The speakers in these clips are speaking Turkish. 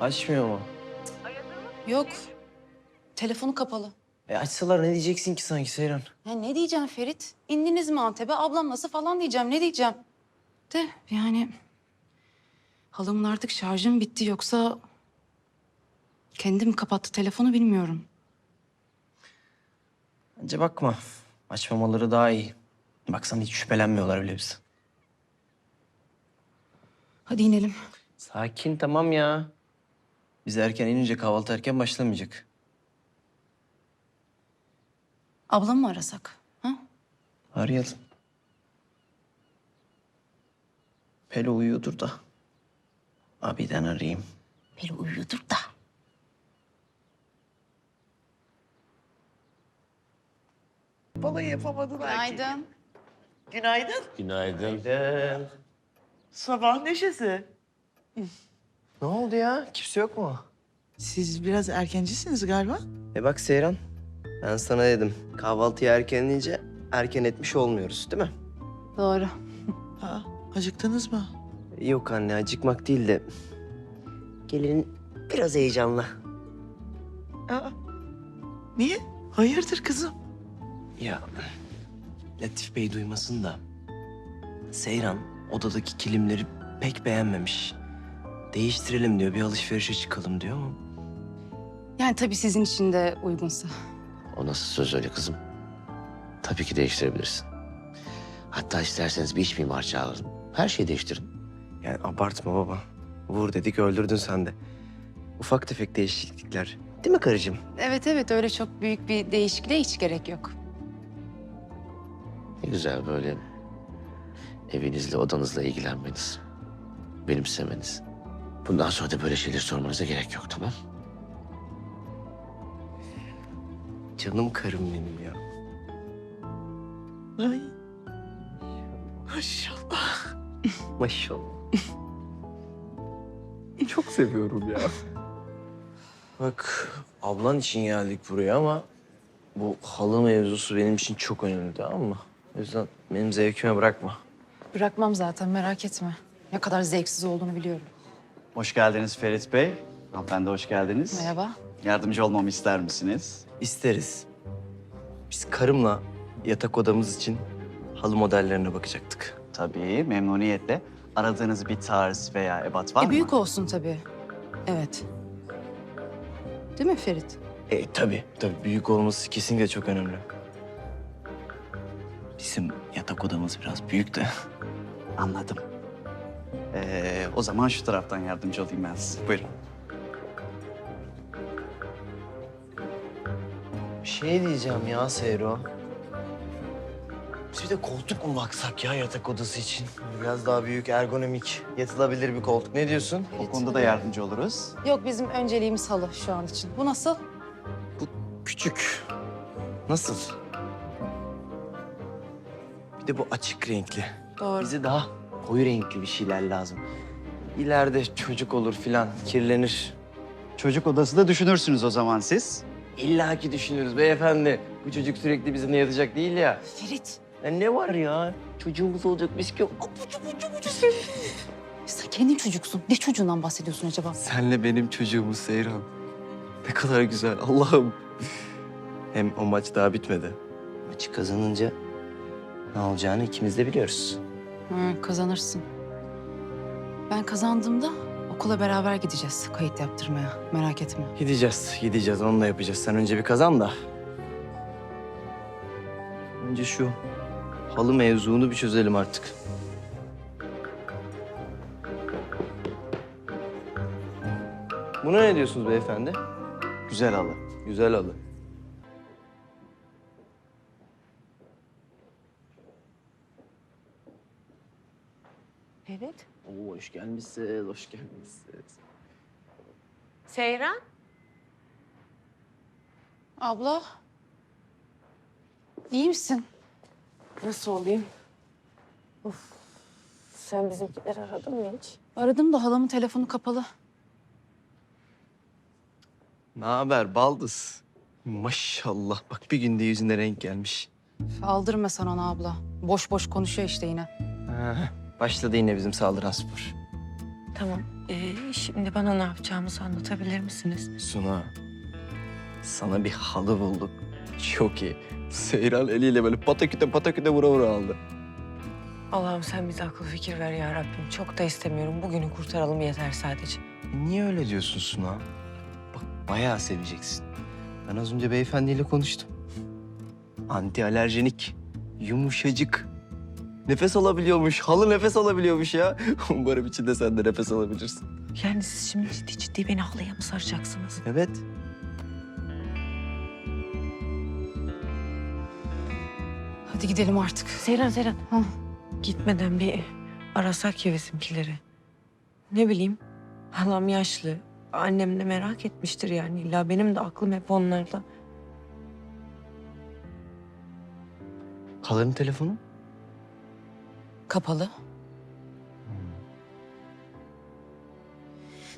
Açmıyor mu? Yok. Telefonu kapalı. E açsalar ne diyeceksin ki sanki Seyran? Ya ne diyeceğim Ferit? İndiniz mi Antep'e? Ablam nasıl falan diyeceğim. Ne diyeceğim? De yani... Halamın artık şarjım bitti yoksa... Kendim kapattı telefonu bilmiyorum. Bence bakma. Açmamaları daha iyi. Baksana hiç şüphelenmiyorlar bile biz. Hadi inelim. Sakin tamam ya. Biz erken inince kahvaltı erken başlamayacak. Ablamı mı arasak? Ha? Arayalım. Pelo uyuyordur da. Abiden arayayım. Böyle uyuyordur da. Balayı yapamadılar ki. Günaydın. Günaydın. Günaydın. Sabah neşesi. Ne oldu ya? Kimse yok mu? Siz biraz erkencisiniz galiba. E bak Seyran, ben sana dedim. Kahvaltıya erken inince erken etmiş olmuyoruz değil mi? Doğru. Aa, acıktınız mı? Yok anne acıkmak değil de... Gelin biraz heyecanlı. Aa, niye? Hayırdır kızım? Ya Latif Bey duymasın da... Seyran odadaki kilimleri pek beğenmemiş. Değiştirelim diyor, bir alışverişe çıkalım diyor mu? Yani tabii sizin için de uygunsa. O nasıl söz öyle kızım? Tabii ki değiştirebilirsin. Hatta isterseniz bir iç mimar çağırırım. Her şeyi değiştirin. Yani abartma baba. Vur dedik öldürdün sen de. Ufak tefek değişiklikler. Değil mi karıcığım? Evet evet öyle çok büyük bir değişikliğe hiç gerek yok. Ne güzel böyle evinizle, odanızla ilgilenmeniz. Benimsemeniz. Bundan sonra da böyle şeyleri sormanıza gerek yok tamam? Canım karım benim ya. Ay. Maşallah. Maşallah. Çok seviyorum ya. Bak ablan için geldik buraya ama bu halı mevzusu benim için çok önemli tamam mı? O yüzden benim zevkime bırakma. Bırakmam zaten merak etme. Ne kadar zevksiz olduğunu biliyorum. Hoş geldiniz Ferit Bey. Hanımefendi hoş geldiniz. Merhaba. Yardımcı olmamı ister misiniz? İsteriz. Biz karımla yatak odamız için halı modellerine bakacaktık. Tabii, memnuniyetle. Aradığınız bir tarz veya ebat var E, mı? büyük olsun tabii. Evet. Değil mi Ferit? E tabii, tabii büyük olması kesinlikle çok önemli. Bizim yatak odamız biraz büyük de. Anladım. Ee, o zaman şu taraftan yardımcı olayım ben size. Buyurun. Bir şey diyeceğim ya Seyro. Biz bir de koltuk mu baksak ya yatak odası için? Biraz daha büyük, ergonomik, yatılabilir bir koltuk. Ne diyorsun? O konuda da yardımcı oluruz. Yok bizim önceliğimiz halı şu an için. Bu nasıl? Küçük. Nasıl? Bir de bu açık renkli. Doğru. Bize daha koyu renkli bir şeyler lazım. İleride çocuk olur filan, kirlenir. Çocuk odası da düşünürsünüz o zaman siz. İlla ki düşünürüz beyefendi. Bu çocuk sürekli bizimle yatacak değil ya. Ferit. Ya ne var ya? Çocuğumuz olacak biz ki. Sen kendin çocuksun. Ne çocuğundan bahsediyorsun acaba? Senle benim çocuğumuz Seyran. Ne kadar güzel Allah'ım. Hem o maç daha bitmedi. Maçı kazanınca ne olacağını ikimiz de biliyoruz. Hı, kazanırsın. Ben kazandığımda okula beraber gideceğiz kayıt yaptırmaya. Merak etme. Gideceğiz, gideceğiz. Onu da yapacağız. Sen önce bir kazan da. Önce şu halı mevzunu bir çözelim artık. Buna ne diyorsunuz beyefendi? Güzel halı. Güzel halı. Hoş gelmişsiniz, hoş gelmişsiniz. Seyran, Abla. iyi misin? nasıl olayım? Of, sen bizimkileri aradın mı hiç? Aradım da halamın telefonu kapalı. Ne haber baldız? Maşallah bak bir günde yüzüne renk gelmiş. Aldırma sen ona abla. Boş boş konuşuyor işte yine. Ha, başladı yine bizim saldıran spor. Tamam. Ee, şimdi bana ne yapacağımızı anlatabilir misiniz? Suna, sana bir halı bulduk. Çok iyi. Seyran eliyle böyle pataküte pataküte vura vura aldı. Allah'ım sen bize akıl fikir ver ya Rabbim. Çok da istemiyorum. Bugünü kurtaralım yeter sadece. Niye öyle diyorsun Suna? Bak bayağı seveceksin. Ben az önce beyefendiyle konuştum. Anti alerjenik, yumuşacık. Nefes alabiliyormuş, halı nefes alabiliyormuş ya. Umarım içinde sen de nefes alabilirsin. Yani siz şimdi ciddi ciddi beni halıya mı saracaksınız? Evet. Hadi gidelim artık. Seyran Seyran. Hı. Gitmeden bir arasak ya bizimkileri. Ne bileyim. Halam yaşlı. Annem de merak etmiştir yani. İlla benim de aklım hep onlarda. Halanın telefonu? Kapalı.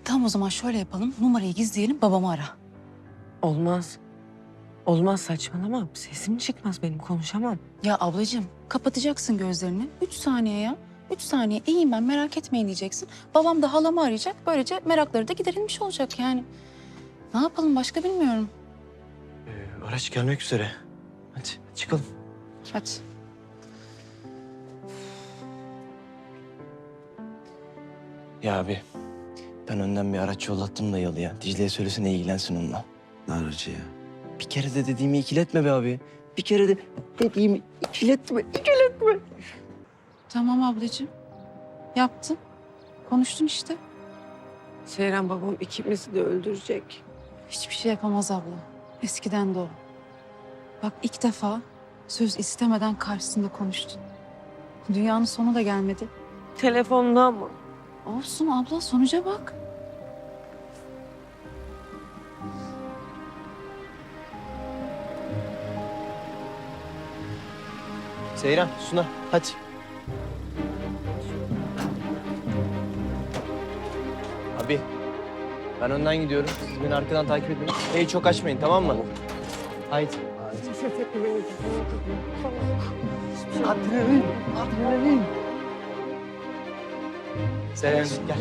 Tamam o zaman şöyle yapalım. Numarayı gizleyelim babamı ara. Olmaz. Olmaz saçmalama. Sesim çıkmaz benim konuşamam. Ya ablacığım kapatacaksın gözlerini. Üç saniye ya. Üç saniye iyiyim ben merak etmeyin diyeceksin. Babam da halamı arayacak. Böylece merakları da giderilmiş olacak yani. Ne yapalım başka bilmiyorum. Ee, araç gelmek üzere. Hadi çıkalım. Hadi. Ya abi ben önden bir araç yollattım da yalıya. Dicle'ye söylesene ilgilensin onunla. Ne aracı ya? Bir kere de dediğimi ikiletme be abi. Bir kere de dediğimi ikiletme. Tamam ablacığım. Yaptın. Konuştun işte. Seyran babam ikimizi de öldürecek. Hiçbir şey yapamaz abla. Eskiden de o. Bak ilk defa söz istemeden karşısında konuştun. Dünyanın sonu da gelmedi. Telefonda ama. Olsun abla sonuca bak. Seyran, Suna hadi. Abi ben önden gidiyorum. Siz beni arkadan takip edin. Hey çok açmayın tamam mı? Haydi. Adrenalin, adrenalin. Seyran gel.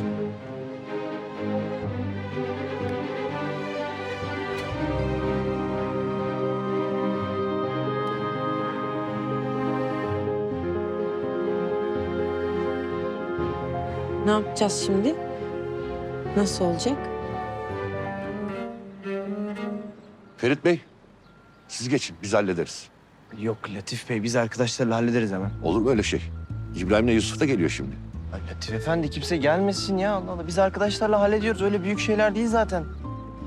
Ne yapacağız şimdi? Nasıl olacak? Ferit Bey, siz geçin, biz hallederiz. Yok Latif Bey biz arkadaşlarla hallederiz hemen. Olur mu öyle şey? İbrahim'le Yusuf da geliyor şimdi. Ay Latif Efendi kimse gelmesin ya Allah Allah. Biz arkadaşlarla hallediyoruz. Öyle büyük şeyler değil zaten.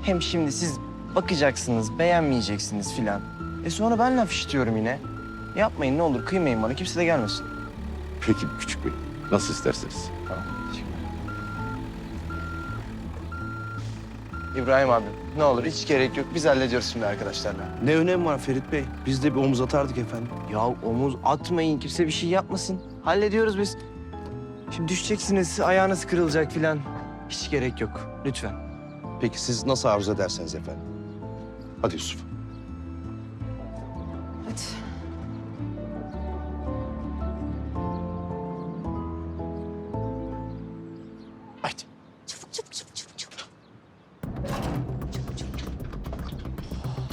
Hem şimdi siz bakacaksınız, beğenmeyeceksiniz filan. E sonra ben laf işitiyorum yine. Yapmayın ne olur kıymayın bana. Kimse de gelmesin. Peki küçük bey, nasıl isterseniz. Tamam. İbrahim abi ne olur hiç gerek yok. Biz hallediyoruz şimdi arkadaşlarla. Ne önemi var Ferit Bey? Biz de bir omuz atardık efendim. Ya omuz atmayın. Kimse bir şey yapmasın. Hallediyoruz biz. Şimdi düşeceksiniz. Ayağınız kırılacak filan. Hiç gerek yok. Lütfen. Peki siz nasıl arzu ederseniz efendim. Hadi Yusuf. Hadi. Haydi. Çabuk çabuk çabuk çabuk çabuk. Çabuk çabuk çabuk.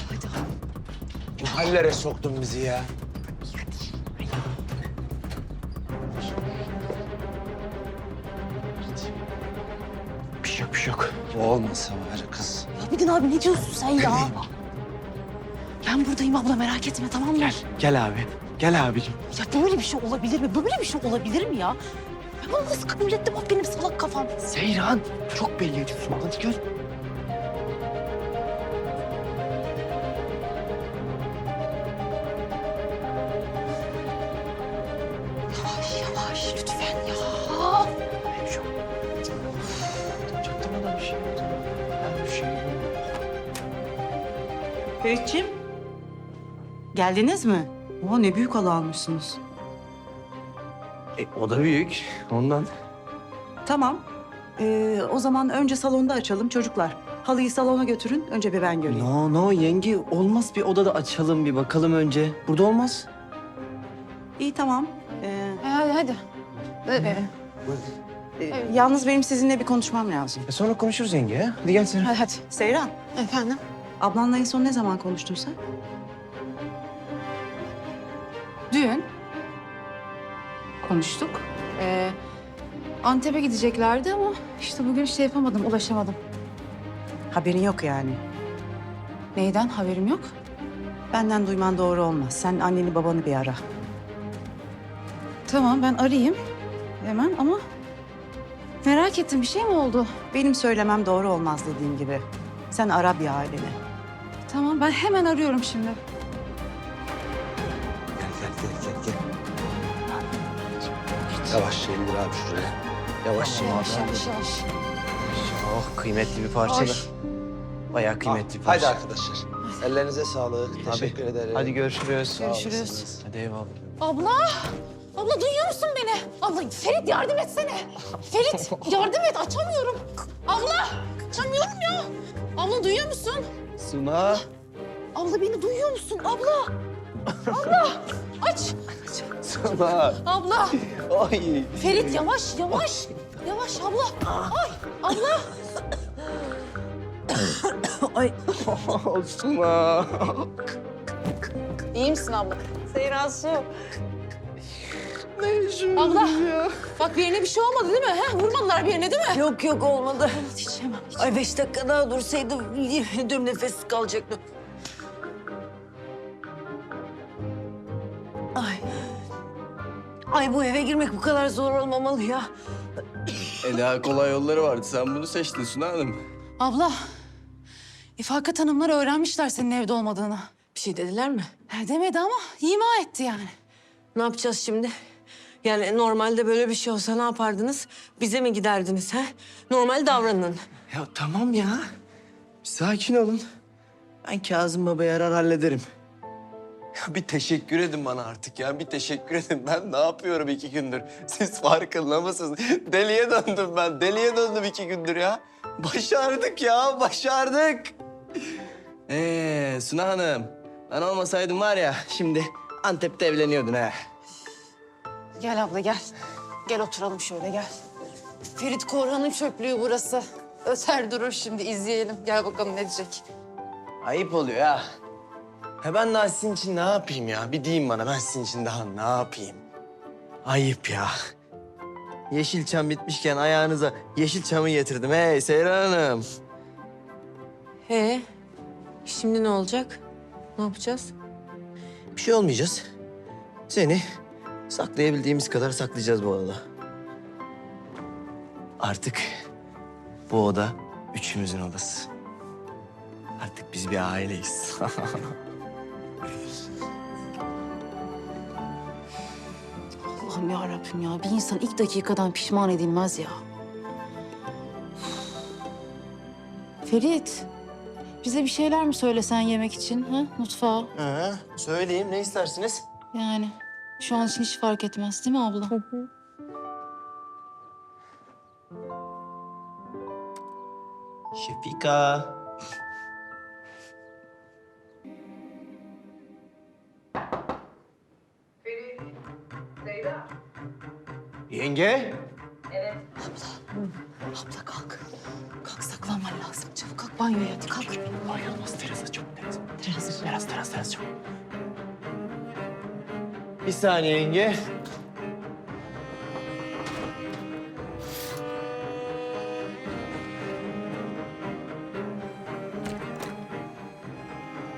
Hadi hadi. Bu hallere soktun bizi ya. Olmasa var kız. Ya Bidin abi ne diyorsun sen ya? Ben buradayım abla merak etme tamam mı? Gel, gel abi. Gel abicim. Ya böyle bir şey olabilir mi? Böyle bir şey olabilir mi ya? Ben bunu nasıl kabul ettim benim salak kafam. Seyran, çok belli ediyorsun. Hadi gel. Geldiniz mi? Oo ne büyük halı almışsınız. E, o da büyük. Ondan. Tamam. Ee, o zaman önce salonda açalım çocuklar. Halıyı salona götürün. Önce bir ben göreyim. No, no yenge. Olmaz bir odada açalım bir bakalım önce. Burada olmaz. İyi tamam. Ee, Hadi hadi. Ee, Ee, Yalnız benim sizinle bir konuşmam lazım. E sonra konuşuruz yenge ya. Hadi gel sen. Hadi hadi. Seyran, Efendim? ablanla en son ne zaman konuştun sen? Dün konuştuk. Ee, Antep'e gideceklerdi ama işte bugün şey yapamadım, ulaşamadım. Haberin yok yani. Neyden haberim yok? Benden duyman doğru olmaz. Sen anneni babanı bir ara. Tamam ben arayayım hemen ama merak ettim bir şey mi oldu? Benim söylemem doğru olmaz dediğim gibi. Sen ara bir aileni. Tamam ben hemen arıyorum şimdi. Yavaş indir abi şuraya. Yavaş Yavaş yavaş yavaş. Oh kıymetli bir parça Ay. da. Bayağı kıymetli bir parça. Haydi arkadaşlar. Ellerinize sağlık. Teşekkür ederim. Hadi görüşürüz. Görüşürüz. Hadi eyvallah. Abla! Abla duyuyor musun beni? Abla Ferit yardım etsene. Ferit yardım et açamıyorum. Abla açamıyorum ya. Abla duyuyor musun? Suna. Abla beni duyuyor musun? Abla! Abla! Aç! Suna. Abla! Ay. Ferit yavaş yavaş. Yavaş abla. Ay abla. Ay. Suna. İyi misin abla? Seyran Su. Ne yaşıyorsun Abla. ya? Bak birine bir şey olmadı değil mi? He? Vurmadılar birine değil mi? Yok yok olmadı. Hiç hemen. Hiç. Ay beş dakika daha dursaydım yemin ediyorum nefessiz kalacaktım. Ay. Ay bu eve girmek bu kadar zor olmamalı ya. E daha kolay yolları vardı. Sen bunu seçtin Suna Hanım. Abla. İfakat hanımlar öğrenmişler senin evde olmadığını. Bir şey dediler mi? Ha, demedi ama ima etti yani. Ne yapacağız şimdi? Yani normalde böyle bir şey olsa ne yapardınız? Bize mi giderdiniz ha? Normal davranın. Ya tamam ya. Sakin olun. Ben Kazım Baba'yı arar hallederim. Ya bir teşekkür edin bana artık ya. Bir teşekkür edin. Ben ne yapıyorum iki gündür? Siz farkında mısınız? Deliye döndüm ben. Deliye döndüm iki gündür ya. Başardık ya. Başardık. Ee Suna Hanım. Ben olmasaydım var ya şimdi Antep'te evleniyordun ha. Gel abla gel. Gel oturalım şöyle gel. Ferit Korhan'ın çöplüğü burası. Öter durur şimdi izleyelim. Gel bakalım ne diyecek. Ayıp oluyor ya. Ha ben daha sizin için ne yapayım ya? Bir deyin bana ben sizin için daha ne yapayım? Ayıp ya. Yeşilçam bitmişken ayağınıza Yeşilçam'ı getirdim. Hey Seyran Hanım. Ee, şimdi ne olacak? Ne yapacağız? Bir şey olmayacağız. Seni saklayabildiğimiz kadar saklayacağız bu odada. Artık bu oda üçümüzün odası. Artık biz bir aileyiz. Allah'ım ya Rabbim ya. Bir insan ilk dakikadan pişman edilmez ya. Ferit, bize bir şeyler mi söylesen yemek için ha mutfağa? Ha, söyleyeyim ne istersiniz? Yani şu an için hiç fark etmez değil mi abla? Şefika. Yenge. Abla kalk. Kalk saklanman lazım. Çabuk kalk banyoya hadi kalk. Ay olmaz terasa çok terasa. Teras. Teras teras teras çok. Bir saniye yenge.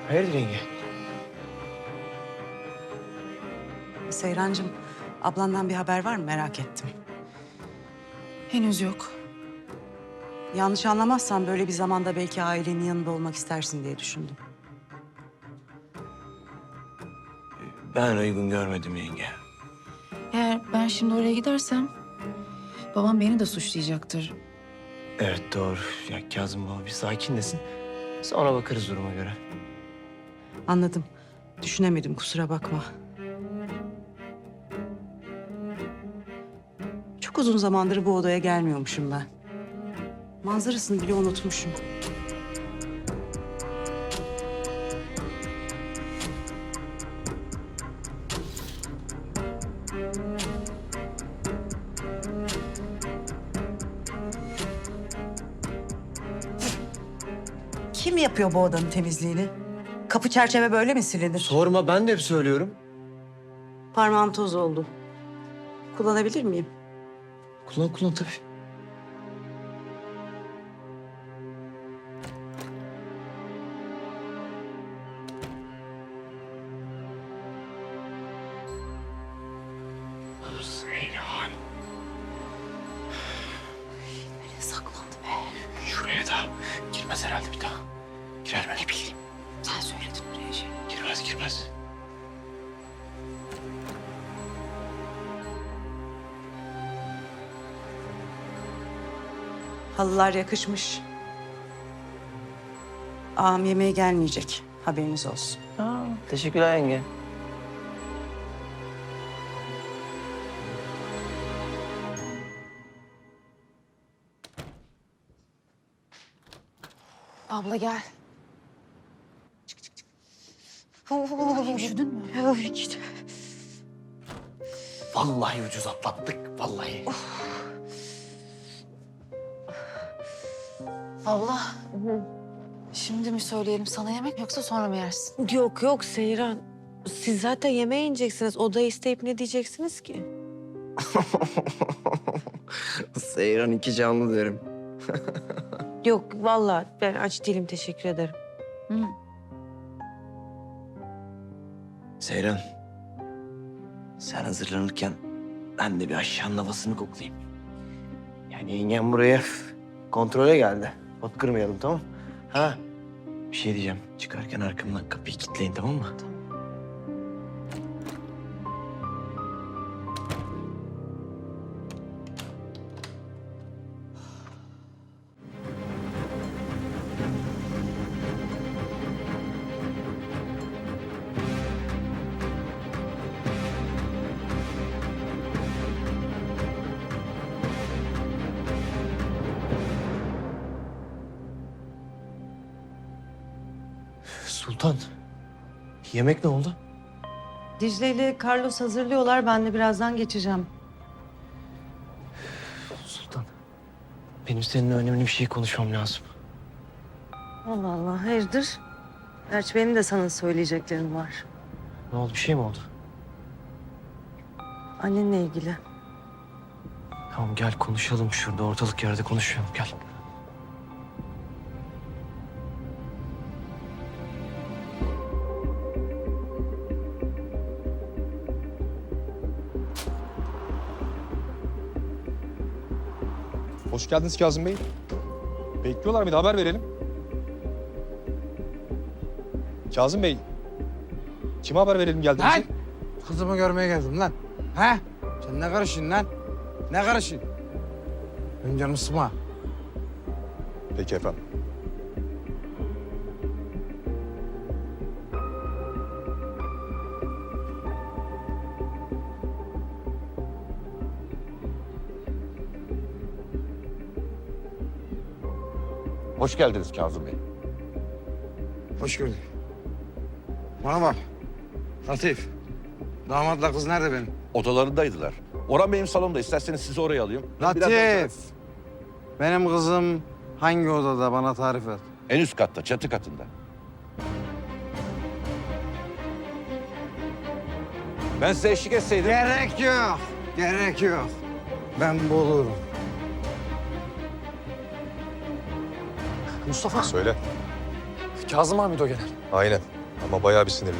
Hayırdır yenge? Seyrancığım, ablandan bir haber var mı merak ettim. Henüz yok. Yanlış anlamazsan böyle bir zamanda belki ailenin yanında olmak istersin diye düşündüm. Ben uygun görmedim yenge. Eğer ben şimdi oraya gidersem babam beni de suçlayacaktır. Evet doğru. Ya Kazım baba bir sakinlesin. Sonra bakarız duruma göre. Anladım. Düşünemedim kusura bakma. Uzun zamandır bu odaya gelmiyormuşum ben. Manzarasını bile unutmuşum. Kim yapıyor bu odanın temizliğini? Kapı çerçeve böyle mi silinir? Sorma ben de hep söylüyorum. Parmağım toz oldu. Kullanabilir miyim? Kullan kullan tabii. Yakışmış. Ağam yemeğe gelmeyecek. Haberiniz olsun. Aa, teşekkürler yenge. Abla gel. Üşüdün mü? Vallahi ucuz atlattık. Vallahi. Abla. Şimdi mi söyleyelim sana yemek yoksa sonra mı yersin? Yok yok Seyran. Siz zaten yemeğe ineceksiniz. Odayı isteyip ne diyeceksiniz ki? Seyran iki canlı derim. Yok vallahi ben aç değilim teşekkür ederim. Seyran. Sen hazırlanırken ben de bir aşağının havasını koklayayım. Yani yengem buraya kontrole geldi. Pot kırmayalım tamam Ha. Bir şey diyeceğim. Çıkarken arkamdan kapıyı kilitleyin tamam mı? Sultan. Yemek ne oldu? Dicle ile Carlos hazırlıyorlar. Ben de birazdan geçeceğim. Sultan. Benim seninle önemli bir şey konuşmam lazım. Allah Allah hayırdır? Gerçi benim de sana söyleyeceklerim var. Ne oldu? Bir şey mi oldu? Annenle ilgili. Tamam gel konuşalım şurada ortalık yerde konuşalım gel. Hoş geldiniz Kazım Bey. Bekliyorlar mıydı? Haber verelim. Kazım Bey, kime haber verelim geldiğinizi? Lan! Kızımı görmeye geldim lan. Ha? Sen ne karışın lan? Ne karışın? Benim canımı sıkma. Peki efendim. Hoş geldiniz Kazım Bey. Hoş gördük. Bana bak. Latif. Damatla kız nerede benim? Odalarındaydılar. Orhan Bey'in salonunda. İsterseniz sizi oraya alayım. Biraz Latif. Benim kızım hangi odada bana tarif et. En üst katta, çatı katında. Ben size eşlik etseydim. Gerek yok. Gerek yok. Ben bulurum. Mustafa. Söyle. Kazım abi o gelen. Aynen. Ama bayağı bir sinirli.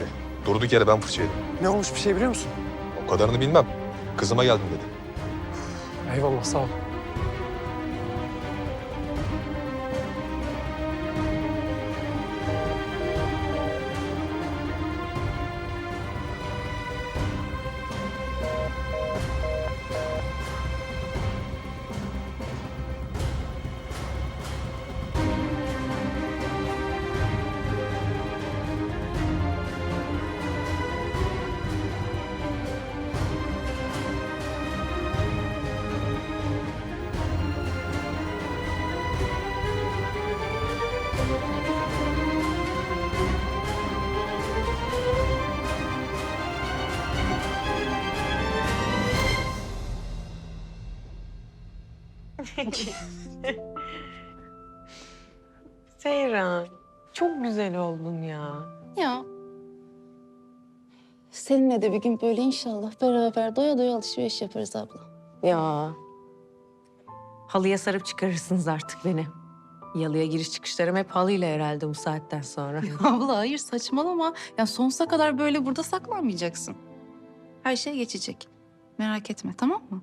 Durduk yere ben fırça yedim. Ne olmuş bir şey biliyor musun? O kadarını bilmem. Kızıma geldim dedi. Eyvallah sağ ol. Seyran. Çok güzel oldun ya. Ya. Seninle de bir gün böyle inşallah beraber doya doya alışveriş yaparız abla. Ya. Halıya sarıp çıkarırsınız artık beni. Yalıya giriş çıkışlarım hep halıyla herhalde bu saatten sonra. Abla hayır saçmalama. Ya sonsuza kadar böyle burada saklanmayacaksın. Her şey geçecek. Merak etme tamam mı?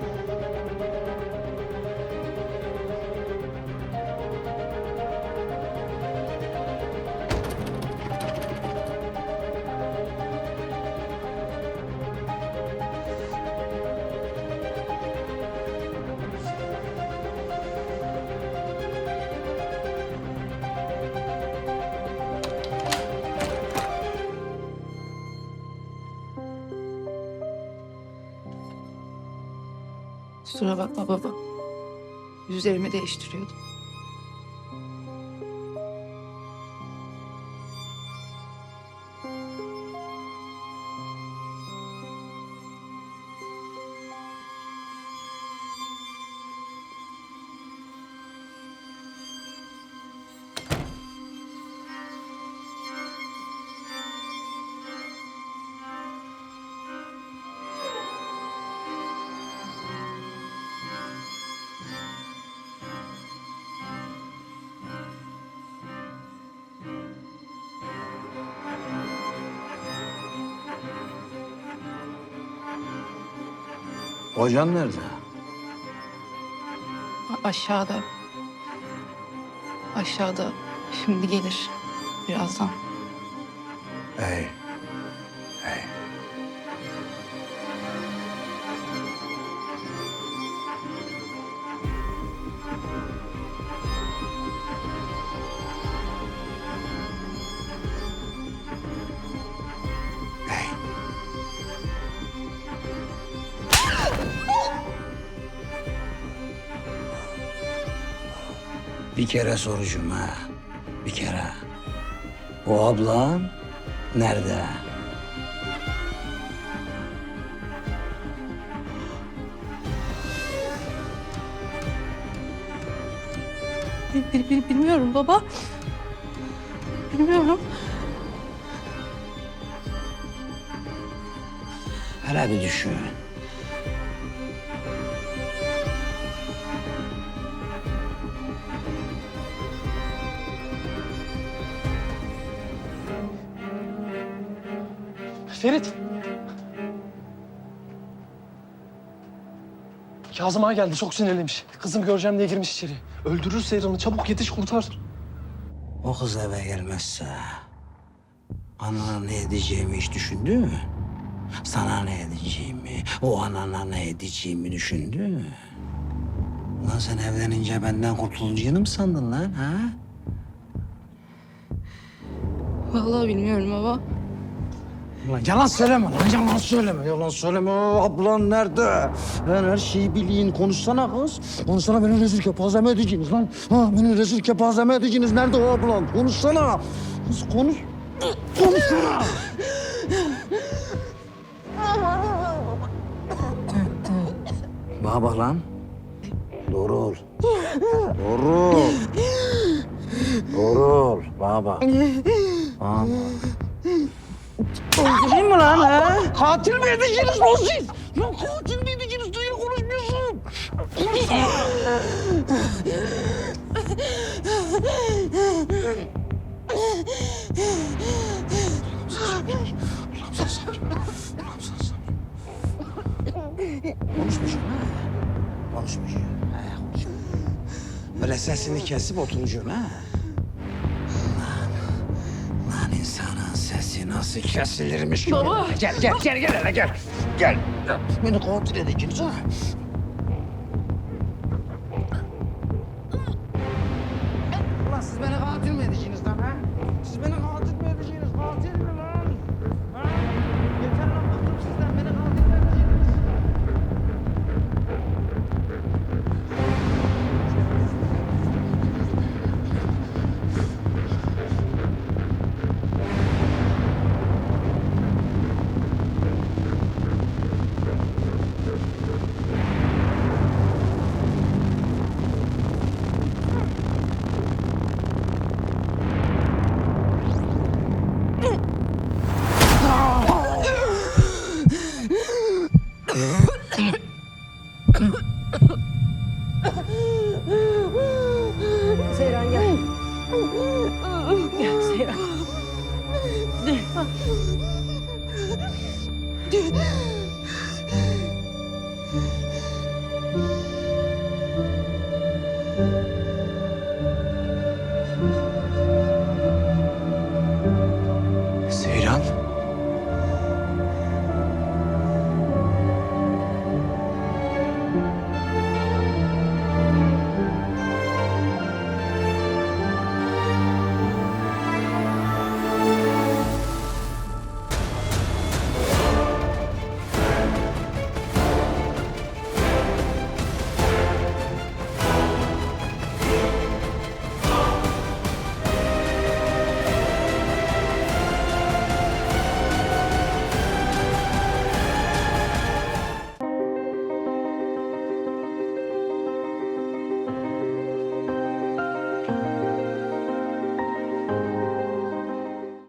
Kusura bakma baba. Üzerimi değiştiriyordum. Hocan nerede? Aşağıda. Aşağıda. Şimdi gelir. Birazdan. Bir kere soracağım ha. Bir kere. O ablan nerede? Bil- bil- bil- bilmiyorum baba. Bilmiyorum. Hele bir düşün. Kazım Ağa geldi çok sinirliymiş. Kızım göreceğim diye girmiş içeri. Öldürür Seyran'ı çabuk yetiş kurtar. O kız eve gelmezse anana ne edeceğimi hiç düşündü mü? Sana ne edeceğimi, o anana ne edeceğimi düşündü mü? Lan sen evlenince benden kurtulacağını mı sandın lan ha? Vallahi bilmiyorum baba. Lan yalan söyleme lan yalan söyleme yalan söyleme ablan nerede? Ben her şeyi bileyim konuşsana kız. Konuşsana beni rezil kepazeme edeceksiniz lan. Ha beni rezil kepazeme edeceksiniz nerede o ablan? Konuşsana. Kız konuş. Konuşsana. Bana bak lan. Doğru ol. Doğru ol. Doğru ol. Bana bak. Öldüreyim mi lan ha? Katil mi edeceksiniz lan siz? Lan katil mi edeceksiniz? Niye konuşmuyorsun? Ha. Konuşmuşum. Ha, konuşmuşum. Böyle sesini kesip oturacaksın ha. Nasıl kesilirmiş? Baba. Gel gel gel gel hele gel. Gel. Beni katil edeceksiniz ha.